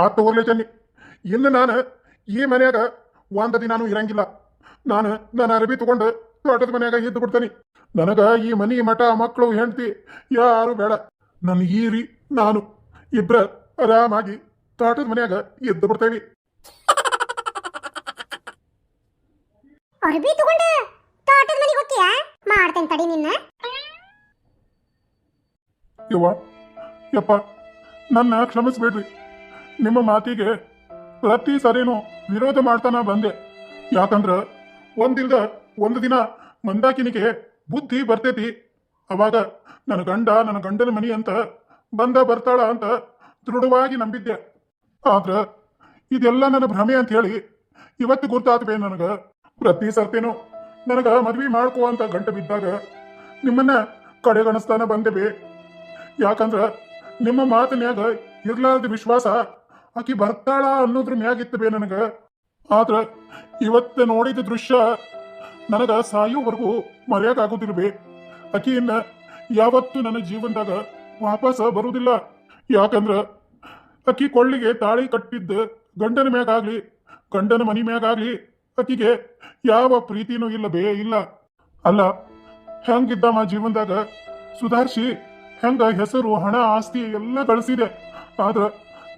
ಆ ತಗೋರ್ಲೆ ಚೆನ್ನಿ. ಇನ್ನು ನಾನು ಈ ಮನ್ಯಾಗ ಒಂದ ದಿನಾನು ಇರಂಗಿಲ್ಲ. ನಾನು ನನ್ನ ಅರಬಿ ತಗೊಂಡು ತೋಟದ ಮನ್ಯಾಗ ಇದ್ದು ಬಿಡ್ತೇನೆ. ನನಗ ಈ ಮನಿ ಮಠ ಮಕ್ಕಳು ಹೆಂಡತಿ ಯಾರು ಬೇಡ. ನನ್ನ ಈರಿ ನಾನು ಇಬ್ರ ಆರಾಮಾಗಿ ತೋಟದ ಮನ್ಯಾಗ ಇದ್ದು ಬಿಡ್ತೇವಿ ಅರ್ಬಿ ತಗೊಂಡು ತೋಟದ ಮನೆಗೆ ಹೋಗ್ತೀಯಾ? ಮಾಡ್ತೇನೆ ತಡಿ ನಿನ್ನ. ಯವ್ವ ಯಪ್ಪ ನನ್ನ ಕ್ಷಮಿಸ್ಬೇಡ್ರಿ. ನಿಮ್ಮ ಮಾತಿಗೆ ಪ್ರತಿ ಸರಿನೂ ವಿರೋಧ ಮಾಡ್ತಾನ ಬಂದೆ. ಯಾಕಂದ್ರ ಒಂದಿಲ್ದ ಒಂದು ದಿನ ಮಂದಾಕಿನಿಗೆ ಬುದ್ಧಿ ಬರ್ತೈತಿ. ಅವಾಗ ನನ್ನ ಗಂಡ, ನನ್ನ ಗಂಡನ ಮನಿ ಅಂತ ಬಂದ ಬರ್ತಾಳ ಅಂತ ದೃಢವಾಗಿ ನಂಬಿದ್ದೆ. ಆದ್ರ ಇದೆಲ್ಲ ನನ್ನ ಭ್ರಮೆ ಅಂತ ಹೇಳಿ ಇವತ್ತು ಗುರ್ತಾತ್ಬೇ ನನಗ. ಪ್ರತಿ ಸರ್ತಿನೂ ನನಗ ಮದ್ವಿ ಮಾಡ್ಕೋ ಅಂತ ಗಂಟೆ ಬಿದ್ದಾಗ ನಿಮ್ಮನ್ನ ಕಡೆಗಣಿಸ್ತಾನ ಬಂದೆ ಯಾಕಂದ್ರ ನಿಮ್ಮ ಮಾತಿನ್ಯಾಗ ಇರ್ಲಾರ್ದ ವಿಶ್ವಾಸ ಆಕಿ ಬರ್ತಾಳ ಅನ್ನೋದ್ರ ಮ್ಯಾಗಿತ್ತು ಬೇ ನನಗ. ಆದ್ರ ಇವತ್ತ ನೋಡಿದ ದೃಶ್ಯ ನನಗ ಸಾಯೋವರೆಗೂ ಮರೆಯಕ್ಕಾಗೋದಿಲ್ಲ ಬೇ. ಆಕಿಯನ್ನ ಯಾವತ್ತೂ ನನ್ನ ಜೀವನದಾಗ ವಾಪಸ್ ಬರುವುದಿಲ್ಲ ಯಾಕಂದ್ರ ಅಕ್ಕಿ ಕೊಳ್ಳಿಗೆ ತಾಳಿ ಕಟ್ಟಿದ್ದ ಗಂಡನ ಮ್ಯಾಗಾಗ್ಲಿ ಗಂಡನ ಮನಿ ಮ್ಯಾಗಾಗ್ಲಿ ಅಕ್ಕಿಗೆ ಯಾವ ಪ್ರೀತಿನೂ ಇಲ್ಲ ಬೇ, ಇಲ್ಲ. ಅಲ್ಲ ಹೆಂಗಿದ್ದಮ್ಮ ಜೀವನದಾಗ ಸುಧಾರ್ಸಿ ಹೆಂಗ ಹೆಸರು, ಹಣ, ಆಸ್ತಿ ಎಲ್ಲ ಗಳಿಸಿದೆ ಆದ್ರ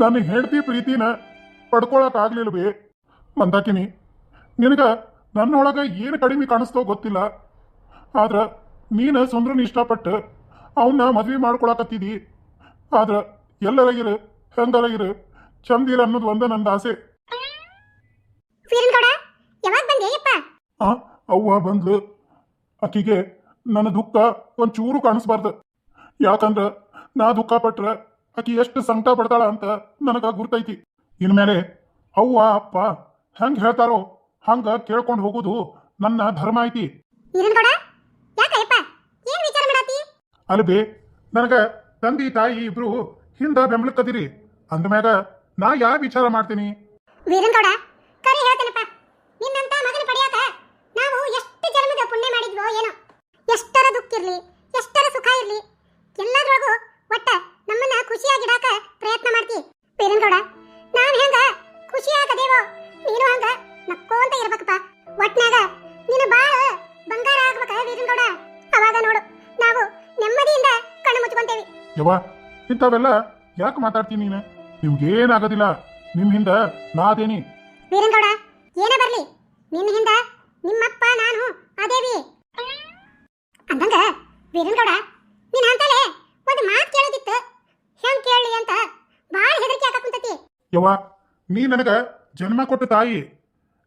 ನನ್ನ ಹೆಂಡತಿ ಪ್ರೀತಿನ ಪಡ್ಕೊಳಕ್ ಆಗ್ಲಿಲ್ಲ ಬೇ. ಮಂದಾಕಿನಿ ನಿನಗ ನನ್ನೊಳಗ ಏನು ಕಡಿಮೆ ಕಾಣಿಸ್ತೋ ಗೊತ್ತಿಲ್ಲ. ಆದ್ರ ನೀನ ಸುಂದ್ರನ ಇಷ್ಟಪಟ್ಟು ಅವನ್ನ ಮದ್ವೆ ಮಾಡ್ಕೊಳಕತ್ತಿದಿ. ಆದ್ರ ಎಲ್ಲರ ಇರು ಹೆಂಗರ ಇರು ಚಂದಿರ ಅನ್ನೋದು ಒಂದ ನನ್ನ ಆಸೆ. ಆ ಅವ್ವ ಬಂದ್ಲು. ಅಕ್ಕಿಗೆ ನನ್ನ ದುಃಖ ಒಂಚೂರು ಕಾಣಿಸ್ಬಾರ್ದು. ಯಾಕಂದ್ರ ನಾ ದುಃಖ ಪಟ್ರ ಆಕಿ ಎಷ್ಟು ಸಂಕಟ ಪಡ್ತಾಳ ಅಂತ ನನಗ ಗುರ್ತೈತಿ. ಇನ್ಮೇಲೆ ಅವ್ವ ಅಪ್ಪ ಹೆಂಗ್ ಹೇಳ್ತಾರೋ ಹಂಗ ಕೇಳ್ಕೊಂಡು ಹೋಗುದು ನನ್ನ ಧರ್ಮ ಐತಿ. ಅಲ್ಬಿ ನನಗ ತಂದಿ ತಾಯಿ ಇಬ್ರು ಹಿಂದ ಬೆಂಬಲಕ್ಕದಿರಿ. ಅಂದ್ಮ್ಯಾಗ ನಾ ಯಾವ ವಿಚಾರ ಮಾಡ್ತೀನಿ? ನಿನ್ನಂತ ಮಗನ ಪಡೆಯಾಕ ನಾವು ಎಷ್ಟು ಜನ್ಮದ ಪುಣ್ಯ ಮಾಡಿದ್ವೋ ಏನೋ. ಎಷ್ಟರ ದುಃಖ ಯವ್ವ ಇಂಥವೆಲ್ಲ ಯಾಕೆ ಮಾತಾಡ್ತೀನಿ ನೀನು? ನಿಮ್ಗೇನಾಗೋದಿಲ್ಲ. ನಿಮ್ ಹಿಂದ ನಾದೇನಿ. ಅದೇನಿ ಏನ ಬರ್ಲಿ? ನಿನ್ನ ಹಿಂದ ನಿಮ್ಮಪ್ಪ ನಾನು ಅದೇವಿ ಅಂದಂಗ ವೀರನ್ಗೌಡ ನೀನ್ ಅಂತಲೇ ಒಂದು ಮಾತು ಕೇಳೋದಿತ್ತು. ಹೆಂಗ್ ಕೇಳಲಿ ಅಂತ ಬಾಳ ಹೆದರಿಕೆ ಆಕುಂತತಿ ಯವ್ವ ನೀ ನನಗ ಜನ್ಮ ಕೊಟ್ಟ ತಾಯಿ.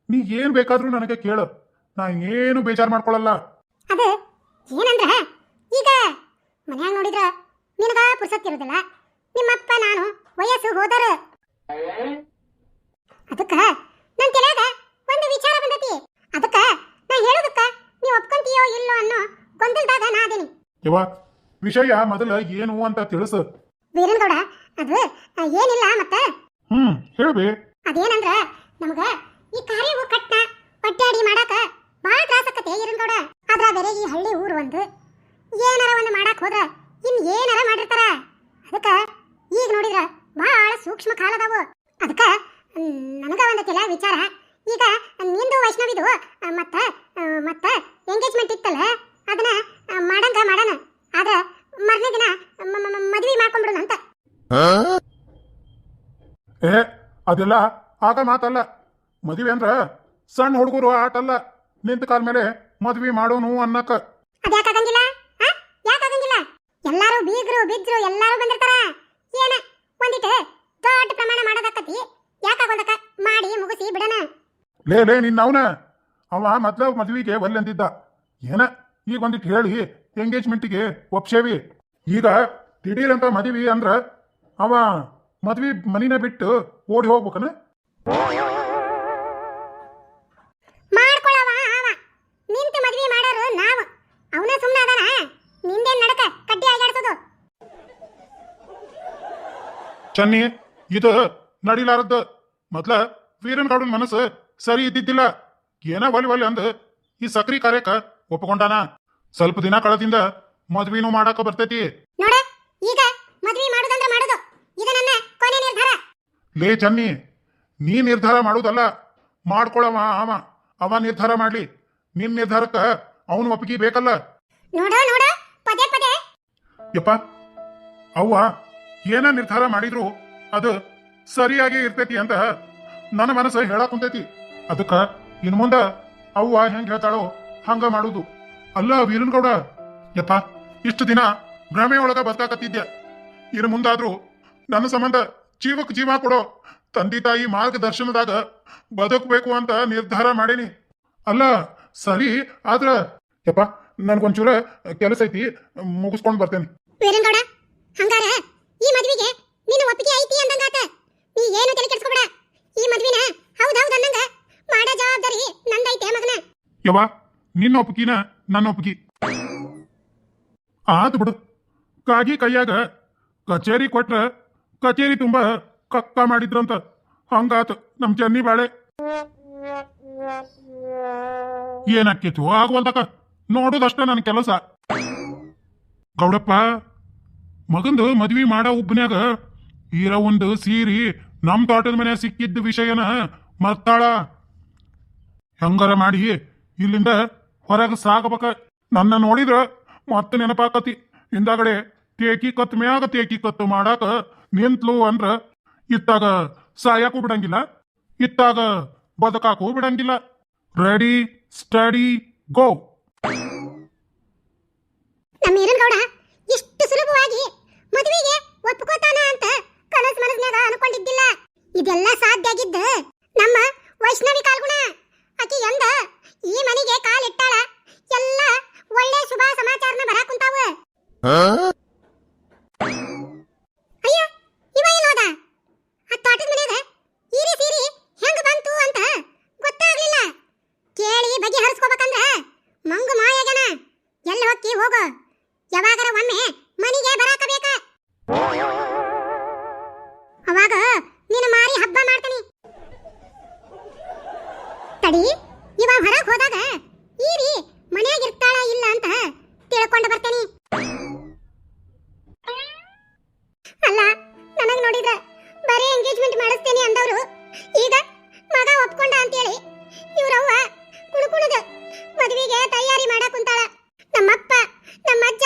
ನೀ ಏನ್ ಬೇಕಾದ್ರೂ ನನಗೆ ಕೇಳು. ನಾ ಏನು ಬೇಜಾರ್ ಮಾಡ್ಕೊಳಲ್ಲ. ಅದು ಏನಂದ್ರ ಈಗ ಮನ್ಯಾಗ ನೋಡಿದ್ರ ನಿನಗ ಇರೋದಿಲ್ಲ. ನಿಮ್ಮಪ್ಪ ನಾನು ವಯಸ್ಸು ಹೋದರ. ಅದಕ್ಕ ನನ್ನ ತಲೆಯಾಗ ಒಂದು ವಿಚಾರ ಬಂದತಿ. ಅದಕ್ಕ ನಾ ಹೇಳೋದಕ್ಕ ನೀ ಒಪ್ಕೊಂತೀಯೋ ಇಲ್ಲೋ ಅನ್ನೋ ಗೊಂದಲದಾಗ ನಾ ಅದೇನಿ. ಯವ್ವ ವಿಷಯ ಮೊದಲ ಏನು ಅಂತ ತಿಳಿಸು. ವೀರನ್ಗೌಡ ಅದು ಆ, ಏನಿಲ್ಲ ಮತ್ತ? ಹ್ಮ್ ಹೇಳ್ಬಿ ಅದೇನಂದ್ರ ನಮಗ ಈ ಕಾರ್ಯವು ಕಟ್ಟ ಪಟ್ಟಾಡಿ ಮಾಡಾಕ ಬಾಳ ತ್ರಾಸಕತೆ ಇರನ್ಗೌಡ ಆದ್ರ ಬೇರೆ ಈ ಹಳ್ಳಿ ಊರು ಒಂದು. ಏನಾರ ಒಂದು ಮಾಡಾಕ್ ಹೋದ್ರ ಇನ್ ಏನಾರ ಮಾಡಿರ್ತಾರ? ಅದಕ್ಕ ಈಗ ನೋಡಿದ್ರ ಬಹಳ ಸೂಕ್ಷ್ಮ ಕಾಲ ಅದಾವು. ಅದಕ್ಕ ನನಗ ಒಂದು ಕೆಲ ವಿಚಾರ. ಈಗ ನಿಂದು ವೈಷ್ಣವಿದು ಮತ್ತ ಮತ್ತ ಎಂಗೇಜ್ಮೆಂಟ್ ಇತ್ತಲ್ಲ ಅದನ್ನ ಮಾಡಂಗ ಮಾಡಣ. ಆದ್ರ ಮರನೇ ದಿನ ಮದ್ವಿ ಮಾಡ್ಕೊಂಡ್ಬಿಡೋಣ ಅಂತ. ಏ ಅದೆಲ್ಲ ಆಗ ಮಾತಲ್ಲ. ಮದುವೆ ಅಂದ್ರ ಸಣ್ಣ ಹುಡುಗರು ಆಟಲ್ಲ. ನಿಂತ ಕಾಲ ಮೇಲೆ ಮದ್ವಿ ಮಾಡೋನು ಅನ್ನಕ್ಕ ಅದ್ಯಾಕಾಗಂಗಿಲ್ಲ ಎಲ್ಲಾರು ಬೀಗರು, ಬಿಜ್ರು, ಎಲ್ಲಾರು ಬಂದಿರ್ತಾರ? ಏನ? ಒಂದಿಟ್ಟು ದೊಡ್ಡ ಪ್ರಮಾಣ ಮಾಡೋದಕ್ಕತಿ ಯಾಕಾಗೊಂದಕ್ಕ ಮಾಡಿ, ಮುಗಿಸಿ, ಬಿಡಣ. ಲೇ ಲೇ, ನಿನ್ನ ಅವನ. ಅವ ಮೊದ್ಲ ಮದ್ವಿಗೆ ಒಲ್ಲೆಂದಿದ್ದ. ಏನ? ಈಗ ಒಂದಿಟ್ಟು ಹೇಳಿ, ಎಂಗೇಜ್ಮೆಂಟಿಗೆ ಒಪ್ಸೇವಿ. ಈಗ ದಿಢೀರಂತ ಮದುವೆ ಅಂದ್ರ ಅವ ಮದ್ವಿ ಮನಿನ ಬಿಟ್ಟು ಓಡಿ ಹೋಗ್ಬೇಕನ ಮಾಡ್ಕೊಳ್ಳವ ಅವ ನಿಂತ ಮದ್ವಿ ಮಾಡೋರು ನಾವು ಅವನ ಸುಮ್ಮನೆ ಅದಾನ ನಿಂದೇನ್ ನಡಕ ಕಡ್ಡಿ ಆಗಾಡ್ಸೋದು ಚನ್ನಿ ಇದು ನಡಿಲಾರದ್ದ. ಮೊದ್ಲ ವೀರನ್ಗೌಡನ ಮನಸ್ಸು ಸರಿ ಇದ್ದಿದ್ದಿಲ್ಲ. ಏನ ಒಲಿ ಒಲಿ ಅಂದ ಈ ಸಕ್ರಿ ಕಾರ್ಯಕ್ಕ ಒಪ್ಕೊಂಡಾನ ಸ್ವಲ್ಪ ದಿನ ಕಳೆದಿಂದ ಮದ್ವಿನೂ ಮಾಡಾಕ ಬರ್ತೈತಿ. ನೋಡ ಈಗ ಮದ್ವಿ ಮಾಡೋದಂದ್ರ ಮಾಡೋದು. ಇದು ನನ್ನ ಕೊನೆ ನಿರ್ಧಾರ. ಲೇ ಚನ್ನಿ ನೀ ನಿರ್ಧಾರ ಮಾಡುದಲ್ಲ. ಮಾಡ್ಕೊಳವ ಅವ. ಅವ ನಿರ್ಧಾರ ಮಾಡ್ಲಿ. ನಿನ್ ನಿರ್ಧಾರಕ್ಕ ಅವನು ಒಪ್ಪಿಗೆ ಬೇಕಲ್ಲ. ನೋಡ ನೋಡ ಪದೇ ಪದೇ. ಯಪ್ಪ ಅವ್ವ ಏನ ನಿರ್ಧಾರ ಮಾಡಿದ್ರು ಅದು ಸರಿಯಾಗಿ ಇರ್ತೈತಿ ಅಂತ ನನ್ನ ಮನಸ್ಸು ಹೇಳಕ್ ಕುಂತೈತಿ ಅದಕ್ಕ ಇನ್ ಮುಂದ ಅವ್ವ ಹೆಂಗ್ ಹೇಳ್ತಾಳೋ ಹಂಗ ಮಾಡುದು. ಅಲ್ಲ ವೀರನ್ಗೌಡ, ಯಪ್ಪ, ಇಷ್ಟು ದಿನ ಭ್ರಮೆ ಒಳಗ ಬದುಕಾಕತ್ತಿದ್ದೆ ಇನ್ ಮುಂದಾದ್ರೂ ನನ್ನ ಸಂಬಂಧ ಜೀವಕ್ ಜೀವ ಕೊಡೋ ತಂದೆ ತಾಯಿ ಮಾರ್ಗದರ್ಶನದಾಗ ಬದುಕಬೇಕು ಅಂತ ನಿರ್ಧಾರ ಮಾಡೀನಿ. ಅಲ್ಲ, ಸರಿ, ಆದ್ರ ಯಪ್ಪ, ನನ್ಗೊಂಚೂರ ಕೆಲಸ ಐತಿ ಮುಗಿಸ್ಕೊಂಡ್ ಬರ್ತೇನೆ. ಈ ಮದುವೆಗೆ ನಿನ್ನ ಒಪ್ಪಿಗೆ ಐತಿ ಅಂದಂಗಾತ ನೀ ಏನು ತಲೆ ಕೆಡಿಸ್ಕೋಬೇಡ. ಈ ಮದುವೆನ ಹೌದೌದು ಹೌದ್ ಅನ್ನಂಗ ಮಾಡೋ ಜವಾಬ್ದಾರಿ ನಂದೈತೆ ಮಗನ. ಯವ್ವ, ನಿನ್ನ ಒಪ್ಪಿಗೆನ ನನ್ನ ಒಪ್ಪಿಗೆ. ಆತು ಬಿಡು. ಕಾಗಿ ಕೈಯಾಗ ಕಚೇರಿ ಕೊಟ್ರ ಕಚೇರಿ ತುಂಬಾ ಕಕ್ಕ ಮಾಡಿದ್ರಂತ. ಹಂಗಾತು ನಮ್ ಚನ್ನಿ ಬಾಳೆ. ಏನಾಕಿತ್ತು ಆಗುವಂತಕ ನೋಡುದಷ್ಟ ನನ್ನ ಕೆಲಸ. ಗೌಡಪ್ಪ ಮಗಂದು ಮದ್ವಿ ಮಾಡೋ ಉಬ್ನ್ಯಾಗ ಈರ ಒಂದು ಸೀರಿ ನಮ್ ತೋಟದ ಮನೆ ಸಿಕ್ಕಿದ್ದ ವಿಷಯನ ಮರ್ತಾಳ ಹೆಂಗಾರ ಮಾಡಿ ಇಲ್ಲಿಂದ ಹೊರಗೆ ಸಾಗಬೇಕ. ನನ್ನ ನೋಡಿದ್ರ ಮತ್ತೆ ನೆನಪಾಕತಿ. ಹಿಂದಾಗಡೆ ತೇಕಿ ಕತ್ ಮ್ಯಾಗ ತೇಕಿ ಕತ್ತು ಮಾಡಾಕ ನಿಂತ್ಲು ಅಂದ್ರ ಇತ್ತಾಗ ಸಾಯಕ್ಕೂ ಬಿಡಂಗಿಲ್ಲ. ಇತ್ತಾಗ ಬದುಕಾಕೂ ಬಿಡಂಗಿಲ್ಲ. Ready, study, go. ನಮ್ಮ ವೀರನ್ಗೌಡ ಇದೆಲ್ಲ ಸಾಧ್ಯ ಆಗಿದ್ದ ನಮ್ಮ ವೈಷ್ಣವಿ ಕಾಲ್ಗುಣ. ಅಕಿ ಎಂದ ಈ ಮನೆಗೆ ಕಾಲಿಟ್ಟಾಳ ಎಲ್ಲ ಒಳ್ಳೆ ಶುಭ ಸಮಾಚಾರನ ಬರಾಕ್ ಕುಂತಾವ. ಅಯ್ಯ ಇವ ಏನೋದ ಆ ತೋಟದ ಮನ್ಯಾಗ ಈರಿ ಸೀರಿ ಹೆಂಗ್ ಬಂತು ಅಂತ ಗೊತ್ತಾಗ್ಲಿಲ್ಲ. ಕೇಳಿ ಬಗೆಹರಿಸ್ಕೋಬೇಕಂದ್ರ ಮಂಗು ಮಾಯಾಗನ ಎಲ್ಲಿ ಹೋಗಿ ಹೋಗು? ಯಾವಾಗರ ಒಮ್ಮೆ ತಿಳ್ಕೊಂಡು ಬರ್ತೀನಿ. ಅಲ್ಲ, ನನಗೆ ನೋಡಿದ್ರೆ ಬರೀ ಎಂಗೇಜ್ಮೆಂಟ್ ಮಾಡಿಸ್ತೇನೆ ಅಂದವರು. ಈಗ ಮಗ ಒಪ್ಕೊಂಡ ಅಂತೇಳಿ. ಇವ್ರವ್ವ ಕುಣಕುಣದ ಮದುವೆಗೆ ತಯಾರಿ ಮಾಡಕ್ ನಮ್ಮಪ್ಪ, ನಮ್ಮಜ್ಜ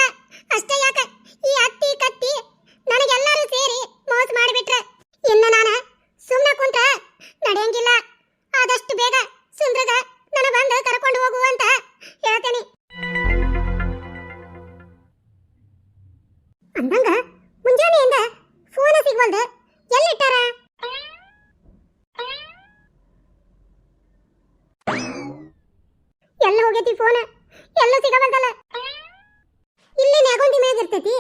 ಎಲ್ಲ ಹೋಗೈತಿ ಫೋನ್ ಎಲ್ಲ ಸಿಗಬಂತಲ್ಲ ಇಲ್ಲಿ ನೆಗೊಂದಿ ಮ್ಯಾಗ ಇರ್ತೈತಿ.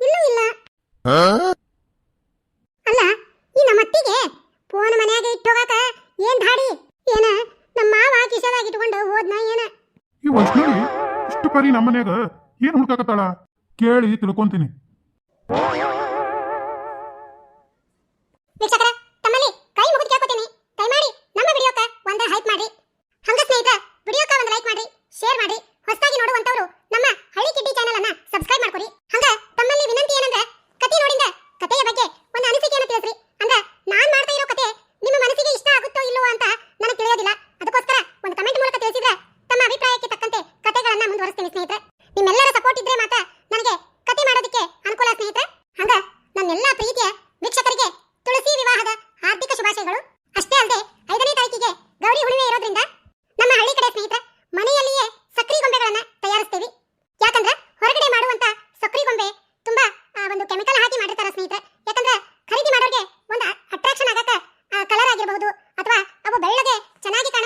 ಇಲ್ಲೂ ಇಲ್ಲ. ಅಲ್ಲ ಈ ನಮ್ಮ ಅತ್ತಿಗೆ ಫೋನ್ ಮನ್ಯಾಗ ಇಟ್ಟೋಗಾಕ ಏನ್ ಧಾಡಿ? ಏನ ನಮ್ಮ ಮಾವ ಕಿಶದಾಗ ಇಟ್ಕೊಂಡು ಹೋದ್ನ ಏನ? ಈ ವರ್ಷ ಇಷ್ಟು ಪರಿ ನಮ್ಮನ್ಯಾಗ ಏನ್ ಹುಡ್ಕಾಕತ್ತಾಳ? ಕೇಳಿ ತಿಳ್ಕೊಂತೀನಿ. ವೀಕ್ಷಕರ ஷேர் மாதிரி ಅವು ಬೆಳ್ಳಗೆ ಚೆನ್ನಾಗಿ ಕಾಣ